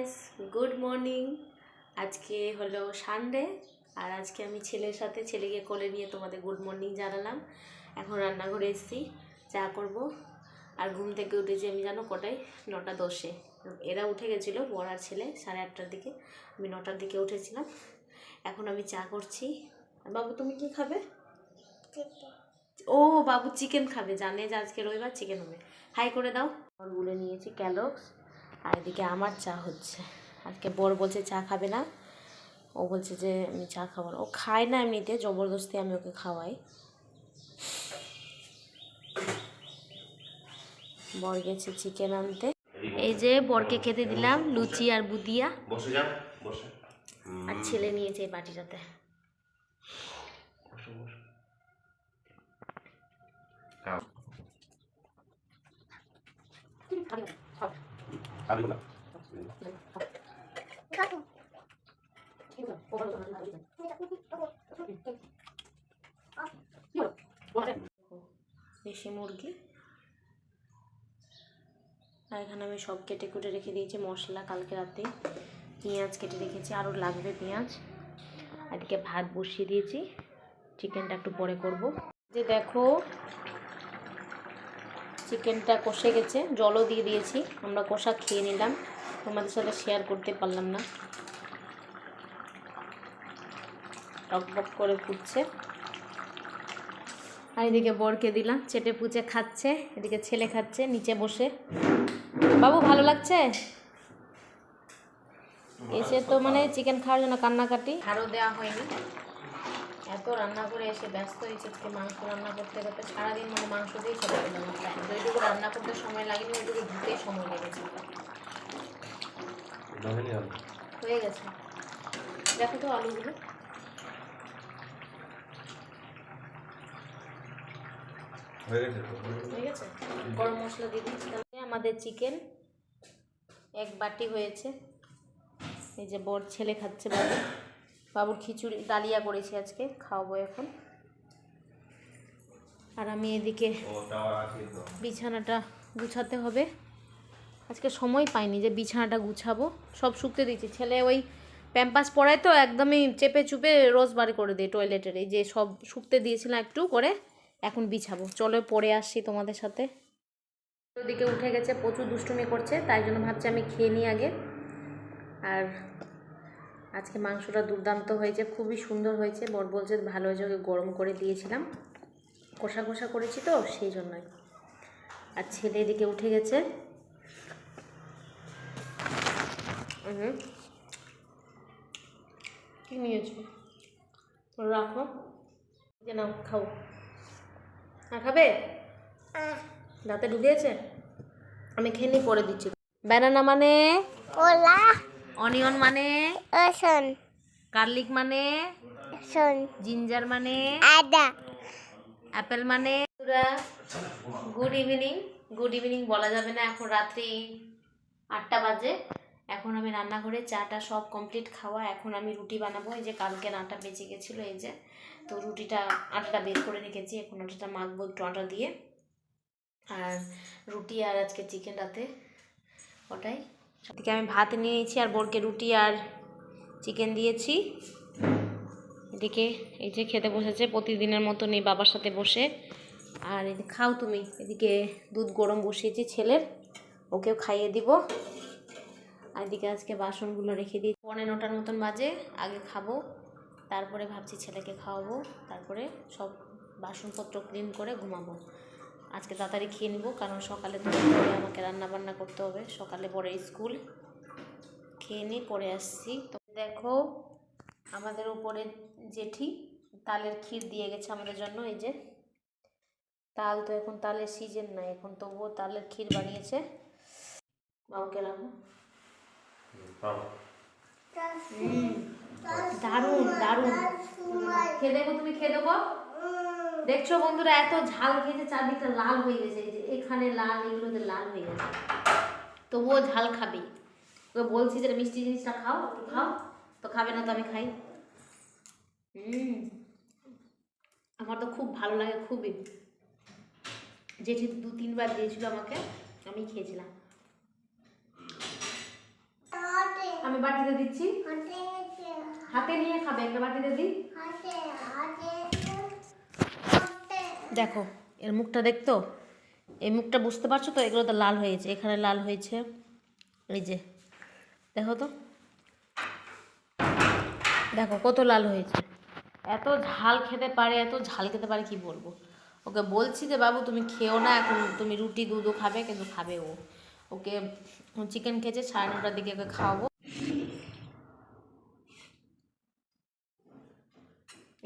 Guys good morning আজকে হলো Sunday আর আজকে আমি ছেলের সাথে, ছেলেকে কোলে নিয়ে তোমাদের গুড মর্নিং জানালাম। এখন রান্নাঘরে এসেছি, চা করব। আর ঘুম থেকে উঠেছি আমি জানো কটায়? নটা দশে। এরা উঠে গেছিল, বড়ার ছেলে, সাড়ে আটটার দিকে। আমি নটার দিকে উঠেছিলাম। এখন আমি চা করছি। বাবু, তুমি কি খাবে? ও, বাবু চিকেন খাবে। জানে যে আজকে রবিবার চিকেন হবে। হাই করে দাও। বলে নিয়েছি ক্যালক্স আর এদিকে আমার চা হচ্ছে। আজকে বর বলছে চা খাবে না। ও বলছে যে আমি চা খাব না। ও খায় না এমনিতে জবরদস্তি আমি ওকে খাওয়াই। বর গেছে চিকেন আনতে। এই যে বরকে খেতে দিলাম লুচি আর বুদিয়া। বসে যাও বসে। আর ছেলে নিয়েছে এই বাটিটাতে। বসো দেশি মুরগি। আর এখানে আমি সব কেটে কুটে রেখে দিয়েছি মশলা কালকে রাতে। পেঁয়াজ কেটে রেখেছি, আরও লাগবে পেঁয়াজ। আর এদিকে ভাত বসিয়ে দিয়েছি। চিকেনটা একটু পরে করব। যে দেখো চিকেনটা কষে গেছে জলও দিয়ে দিয়েছি আমরা কষা খেয়ে নিলাম। তোমাদের সাথে শেয়ার করতে পারলাম না। টকবক করে ফুটছে। আর এদিকে বরকে দিলাম চেটে পুচে খাচ্ছে এদিকে ছেলে খাচ্ছে নিচে বসে। বাবু ভালো লাগছে? এসে তো মানে চিকেন খাওয়ার জন্য কান্নাকাটি। আরও দেওয়া হয়নি। এত রান্না করে এসে ব্যস্ত হয়েছে আজকে মাংস রান্না করতে করতে। সারাদিন মানে মাংস দিয়েই চলে যেটুকু রান্না করতে সময় লাগেনি ওইটুকু ধুতেই সময় লেগেছে। হয়ে গেছে। দেখো তো আলুগুলো। হয়ে গেছে? গরম মশলা দিয়ে দিচ্ছি। তাহলে আমাদের চিকেন এক বাটি হয়েছে। এই যে বর ছেলে খাচ্ছে বাবু। বাবুর খিচুড়ি ডালিয়া করেছি আজকে খাওয়াবো এখন। আর আমি এদিকে বিছানাটা গুছাতে হবে। আজকে সময় পাইনি যে বিছানাটা গুছাবো। সব শুকতে দিচ্ছি ছেলে ওই প্যাম্পাস পড়ায় তো একদমই চেপে চুপে রোজ বার করে দিই টয়লেটের। এই যে সব শুকতে দিয়েছিলাম একটু করে এখন বিছাবো। চলো পরে আসছি তোমাদের সাথে। ওদিকে উঠে গেছে প্রচুর দুষ্টুমি করছে তাই জন্য ভাবছি আমি খেয়ে নিই আগে। আর আজকে মাংসটা দুর্দান্ত হয়েছে খুবই সুন্দর হয়েছে। বর বলছে ভালো হয়েছে ওকে গরম করে দিয়েছিলাম। কষা কষা করেছি তো সেই জন্যই। আর ছেলে এদিকে উঠে গেছে। হুম কি নিয়েছো? রাখো। যে নাও খাও। আর খাবে? দাঁতে ঢুকেছে আমি খেয়ে নিই পরে দিচ্ছি। ব্যানানা মানে? ওলা অনিয়ন মানে? রসুন। গার্লিক মানে? জিঞ্জার মানে? আদা। অ্যাপেল মানে গুড ইভিনিং গুড ইভিনিং বলা যাবে না, এখন রাত্রি আটটা বাজে। এখন আমি রান্নাঘরে চাটা সব কমপ্লিট খাওয়া। এখন আমি রুটি বানাবো। এই যে কালকে আটা বেঁচে গেছিল, এই যে। তো রুটিটা, আটাটা বের করে রেখেছি। এখন আটাটা মাখবো একটু আটা দিয়ে। আর রুটি আর আজকে চিকেন রাতে। ওটাই। এদিকে আমি ভাত নিয়েছি আর বোরকে রুটি আর চিকেন দিয়েছি। এদিকে এই যে খেতে বসেছে, প্রতিদিনের মতো নেই বাবার সাথে বসে। আর এই খাও তুমি, এদিকে দুধ গরম বসিয়েছি ছেলের, ওকেও খাইয়ে দিব। আর এদিকে আজকে বাসনগুলো রেখে দিই পনেরো নটার মতন বাজে, আগে খাব, তারপরে ভাবছি ছেলেকে খাওয়াবো, তারপরে সব বাসনপত্র ক্লিন করে ঘুমাবো। আজকে তাড়াতাড়ি খেয়ে নিব, কারণ সকালে তো আমাকে রান্না বান্না করতে হবে, সকালে পরে স্কুল। খেয়ে নিই পরে আসছি। তো দেখো আমাদের উপরে জেঠি তালের ক্ষীর দিয়ে গেছে আমাদের জন্য এই যে। তাল তো এখন তালের সিজন নাই এখন তবুও তালের ক্ষীর বানিয়েছে। বাবাকে রাখো দারুণ দারুণ। খেয়ে দেখো তুমি খেয়ে দেবো দেখছ বন্ধুরা এত ঝাল খেয়েছে চারদিকটা লাল হয়ে গেছে এই যে এখানে লাল এগুলোতে লাল হয়ে গেছে। তবুও ঝাল খাবেই ওকে বলছি যে মিষ্টি জিনিসটা খাও একটু খাও। তো খাবে না তো আমি খাই। হুম। আমার তো খুব ভালো লাগে খুবই। যেটি দু তিনবার দিয়েছিল আমাকে আমি খেয়েছিলাম। আমি বাটিতে দিচ্ছি। হাতে। নিয়ে খাবে একটা বাটিতে দিই। দেখো এর মুখটা দেখতো? এই মুখটা বুঝতে পারছ তো? এগুলো তো লাল হয়েছে এখানে লাল হয়েছে। এই যে দেখো তো। দেখো কত লাল হয়েছে। এত ঝাল খেতে পারে, এত ঝাল খেতে পারে, কি বলব? ওকে বলছি যে, বাবু, তুমি খেও না, এখন তুমি রুটি দুধও খাবে, কিন্তু খাবে ও। ওকে চিকেন খেয়েছে, সাড়ে নটার দিকে ওকে খাওয়াবো।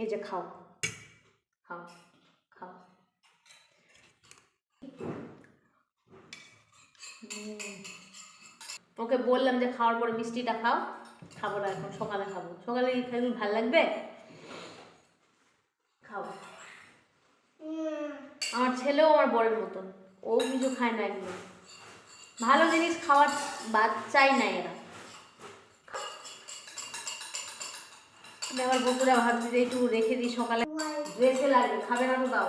এই যে খাও খাও খাও। ওকে বললাম যে, খাওয়ার পরে মিষ্টিটা খাও। খাব না এখন সকালে খাব। সকালে খেলে ভালো লাগবে? খাব। আমার ছেলেও আমার বরের মতন। ও কিছু খায় না একদম ভালো জিনিস খাওয়ার বাচ্চাই না এরা। আমি আবার বকুরা ভাবছি যে একটু রেখে দিই সকালে। ড্রেসে লাগবে খাবে না তো দাও